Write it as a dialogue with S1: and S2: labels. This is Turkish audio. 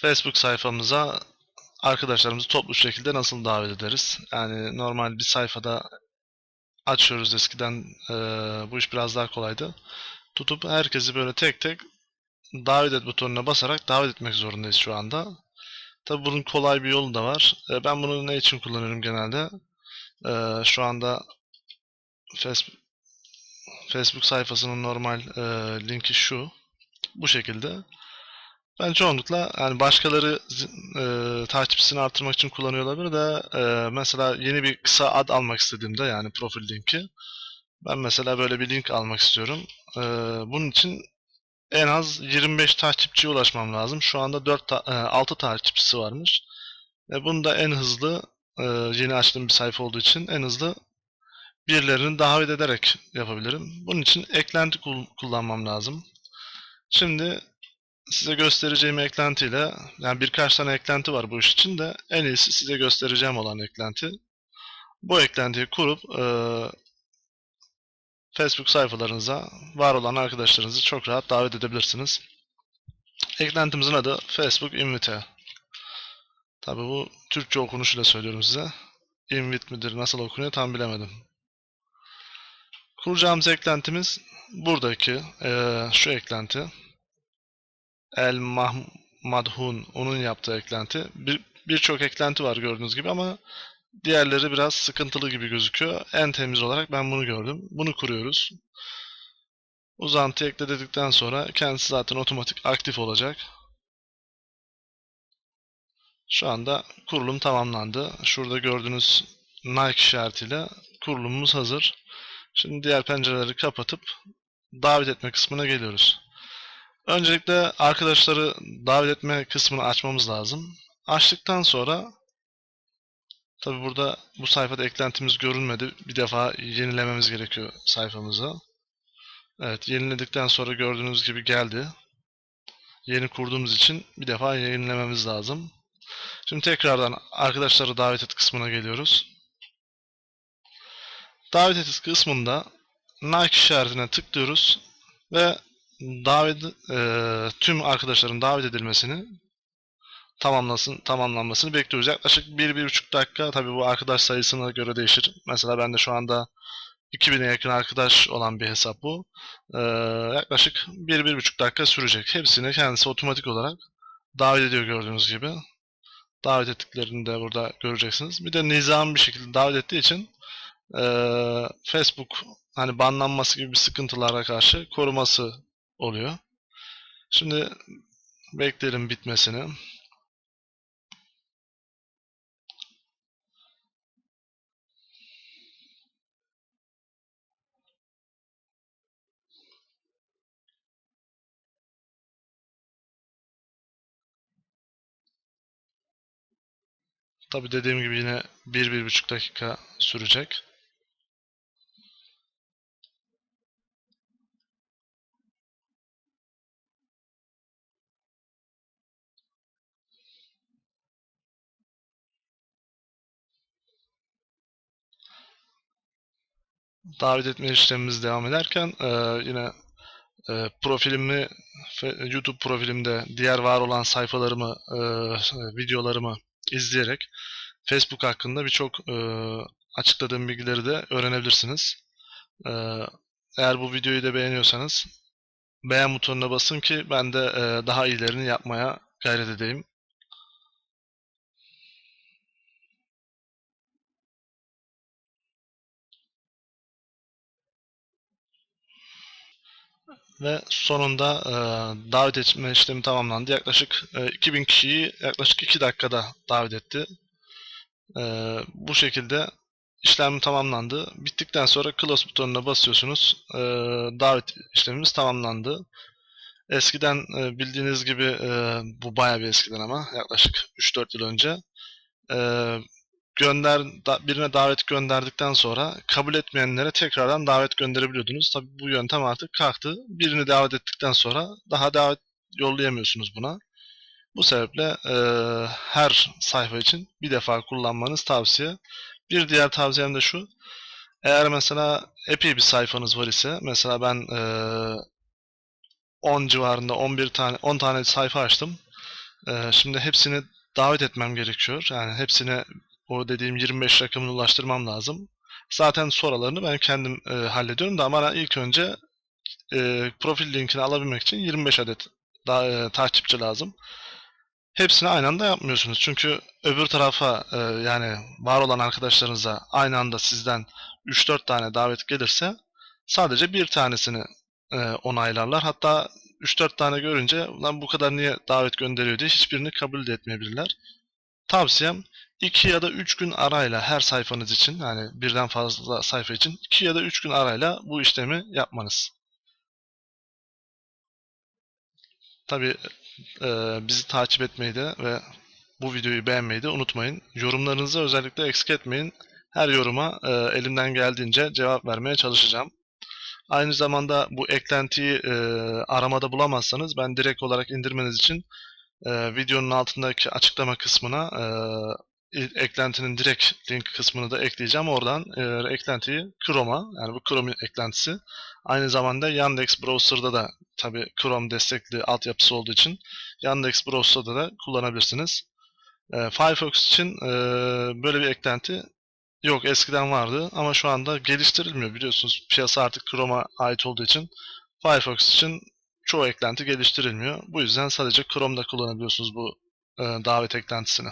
S1: Facebook sayfamıza arkadaşlarımızı toplu şekilde nasıl davet ederiz? Yani normal bir sayfada açıyoruz eskiden eee, bu iş biraz daha kolaydı. Tutup herkesi böyle tek tek davet et butonuna basarak davet etmek zorundayız şu anda. Tabi bunun kolay bir yolu da var. E, ben bunu ne için kullanıyorum genelde? E, şu anda Facebook sayfasının normal e, linki şu. Bu şekilde. Ben çoğunlukla yani başkaları e, takipçisini artırmak için kullanıyor olabilir de e, mesela yeni bir kısa ad almak istediğimde yani profil linki ben mesela böyle bir link almak istiyorum. E, bunun için en az 25 takipçiye ulaşmam lazım. Şu anda 4 ta- e, 6 takipçisi varmış. E, bunu da en hızlı e, yeni açtığım bir sayfa olduğu için en hızlı birilerini davet ederek yapabilirim. Bunun için eklenti kul- kullanmam lazım. Şimdi size göstereceğim eklentiyle yani birkaç tane eklenti var bu iş için de en iyisi size göstereceğim olan eklenti. Bu eklentiyi kurup e, Facebook sayfalarınıza var olan arkadaşlarınızı çok rahat davet edebilirsiniz. Eklentimizin adı Facebook Invite. Tabi bu Türkçe okunuşuyla söylüyorum size. Invite midir nasıl okunuyor tam bilemedim. Kuracağımız eklentimiz buradaki eee, şu eklenti. El Madhun onun yaptığı eklenti. Bir birçok eklenti var gördüğünüz gibi ama diğerleri biraz sıkıntılı gibi gözüküyor. En temiz olarak ben bunu gördüm. Bunu kuruyoruz. Uzantı ekle dedikten sonra kendisi zaten otomatik aktif olacak. Şu anda kurulum tamamlandı. Şurada gördüğünüz Nike işaretiyle kurulumumuz hazır. Şimdi diğer pencereleri kapatıp davet etme kısmına geliyoruz. Öncelikle arkadaşları davet etme kısmını açmamız lazım. Açtıktan sonra tabi burada bu sayfada eklentimiz görünmedi. Bir defa yenilememiz gerekiyor sayfamızı. Evet yeniledikten sonra gördüğünüz gibi geldi. Yeni kurduğumuz için bir defa yenilememiz lazım. Şimdi tekrardan arkadaşları davet et kısmına geliyoruz. Davet et kısmında Nike işaretine tıklıyoruz ve davet eee, tüm arkadaşların davet edilmesini tamamlasın tamamlanmasını bekliyoruz. Yaklaşık 1-1,5 dakika tabii bu arkadaş sayısına göre değişir. Mesela bende şu anda 2000'e yakın arkadaş olan bir hesap bu. Eee, yaklaşık 1-1,5 dakika sürecek. Hepsini kendisi otomatik olarak davet ediyor gördüğünüz gibi. Davet ettiklerini de burada göreceksiniz. Bir de nizami bir şekilde davet ettiği için eee, Facebook hani banlanması gibi bir sıkıntılara karşı koruması oluyor. Şimdi bekleyelim bitmesini. Tabi dediğim gibi yine 1-1,5 dakika sürecek. Davet etme işlemimiz devam ederken eee, yine eee, profilimi YouTube profilimde diğer var olan sayfalarımı, eee, videolarımı izleyerek Facebook hakkında birçok eee, açıkladığım bilgileri de öğrenebilirsiniz. Eee, eğer bu videoyu da beğeniyorsanız beğen butonuna basın ki ben de eee, daha iyilerini yapmaya gayret edeyim. Ve sonunda eee, davet etme işlemi tamamlandı. Yaklaşık eee, 2000 kişiyi yaklaşık 2 dakikada davet etti. Eee, bu şekilde işlem tamamlandı. Bittikten sonra close butonuna basıyorsunuz. Eee, davet işlemimiz tamamlandı. Eskiden e, bildiğiniz gibi e, bu bayağı bir eskiden ama yaklaşık 3-4 yıl önce e, gönder birine davet gönderdikten sonra kabul etmeyenlere tekrardan davet gönderebiliyordunuz. Tabii bu yöntem artık kalktı. Birini davet ettikten sonra daha davet yollayamıyorsunuz buna. Bu sebeple e, her sayfa için bir defa kullanmanız tavsiye. Bir diğer tavsiyem de şu. Eğer mesela epey bir sayfanız var ise mesela ben e, 10 civarında 11 tane 10 tane sayfa açtım. Ee, şimdi hepsini davet etmem gerekiyor. Yani hepsine o dediğim 25 rakamını ulaştırmam lazım. Zaten sorularını ben kendim e, hallediyorum da ama ilk önce e, profil linkini alabilmek için 25 adet da, e, takipçi lazım. Hepsini aynı anda yapmıyorsunuz. Çünkü öbür tarafa e, yani var olan arkadaşlarınıza aynı anda sizden 3-4 tane davet gelirse sadece bir tanesini e, onaylarlar. Hatta 3-4 tane görünce lan bu kadar niye davet gönderiyor diye hiçbirini kabul de etmeyebilirler. Tavsiyem 2 ya da 3 gün arayla her sayfanız için yani birden fazla sayfa için 2 ya da 3 gün arayla bu işlemi yapmanız. Tabi bizi takip etmeyi de ve bu videoyu beğenmeyi de unutmayın. Yorumlarınızı özellikle eksik etmeyin. Her yoruma e, elimden geldiğince cevap vermeye çalışacağım. Aynı zamanda bu eklentiyi e, aramada bulamazsanız ben direkt olarak indirmeniz için e, videonun altındaki açıklama kısmına e, eklentinin direkt link kısmını da ekleyeceğim. Oradan e, eklentiyi Chrome'a yani bu Chrome eklentisi aynı zamanda Yandex Browser'da da tabi Chrome destekli altyapısı olduğu için Yandex Browser'da da kullanabilirsiniz. E, Firefox için e, böyle bir eklenti yok eskiden vardı ama şu anda geliştirilmiyor biliyorsunuz. Piyasa artık Chrome'a ait olduğu için Firefox için çoğu eklenti geliştirilmiyor. Bu yüzden sadece Chrome'da kullanabiliyorsunuz bu e, davet eklentisini.